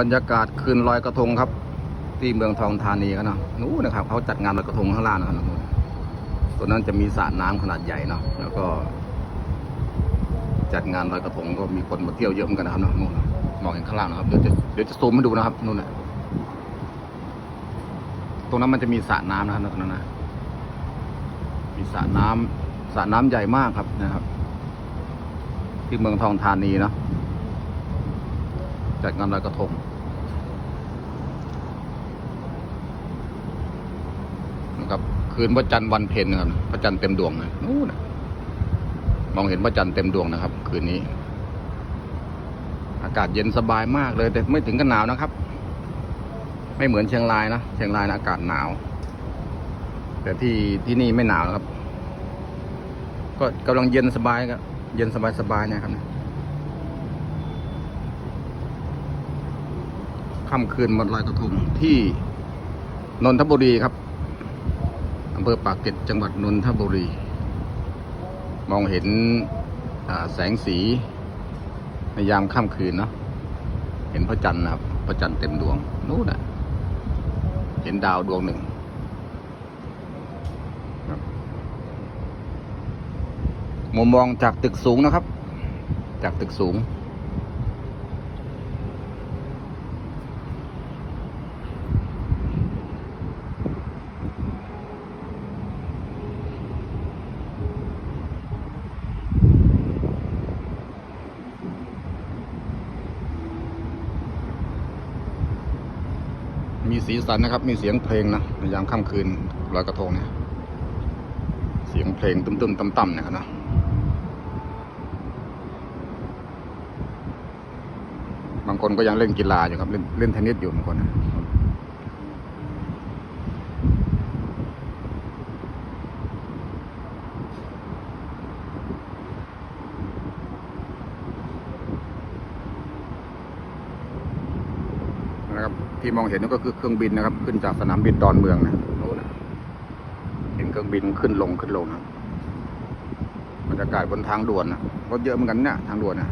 บรรยากาศคืนลอยกระทงครับ ที่เมืองทองธานีครับเนาะนู้นนะครับเขาจัดงานลอยกระทงข้างล่างนะครับนู้นตัวนั้นจะมีสระน้ำขนาดใหญ่เนาะแล้วก็ จัดงานลอยกระทงก็มีคนมาเที่ยวเยอะเหมือนกันนะครับเนาะนู่นมองเห็นข้างล่างนะครับเดี๋ยวจะเดี๋ยวจะซูมให้ดูนะครับนู่นนะตรงนั้นมันจะมีสระน้ำนะครับตรงนั้นนะมีสระน้ำสระน้ำใหญ่มากครับนะครับ ที่เมืองทองธานีเนาะ จัดงานลอยกระทงนะครับ คืนพระจันทร์วันเพ็ญนะครับพระจันทร์เต็มดวงเลยนู่นมองเห็นพระจันทร์เต็มดวงนะครับ คืนนี้ อากาศเย็นสบายมากเลย แต่ไม่ถึงกับหนาวนะครับ ไม่เหมือนเชียงรายนะเชียงรายนะอากาศหนาว แต่ที่ที่นี่ไม่หนาวครับ ก็กำลังเย็นสบายครับเย็นสบายสบายๆนะครับ ค่ำคืนวันลอยกระทงที่นนทบุรีครับอำเภอปากเกร็ดจังหวัดนนทบุรี มองเห็นแสงสีในยามค่ำคืนเนาะเห็นพระจันทร์นะครับพระจันทร์เต็มดวงนู้นน่ะเห็นดาวดวงหนึ่งมุมมองจากตึกสูงนะครับ จากตึกสูง มีสีสันนะครับ มีเสียงเพลงนะในยามค่ำคืนลอยกระทงเนี่ย เสียงเพลงตุ้มๆต่ำๆเนี่ยนะบางคนก็ยังเล่นกีฬาอยู่ครับเล่นเล่นเทนนิสอยู่บางคนนะ นะครับ ที่มองเห็นนั่นก็คือเครื่องบินนะครับ ขึ้นจากสนามบินดอนเมืองนะโน่นนะเห็นเครื่องบินขึ้นลงขึ้นลงนะบรรยากาศบนทางด่วนนะรถเยอะเหมือนกันเนี่ยทางด่วนนะ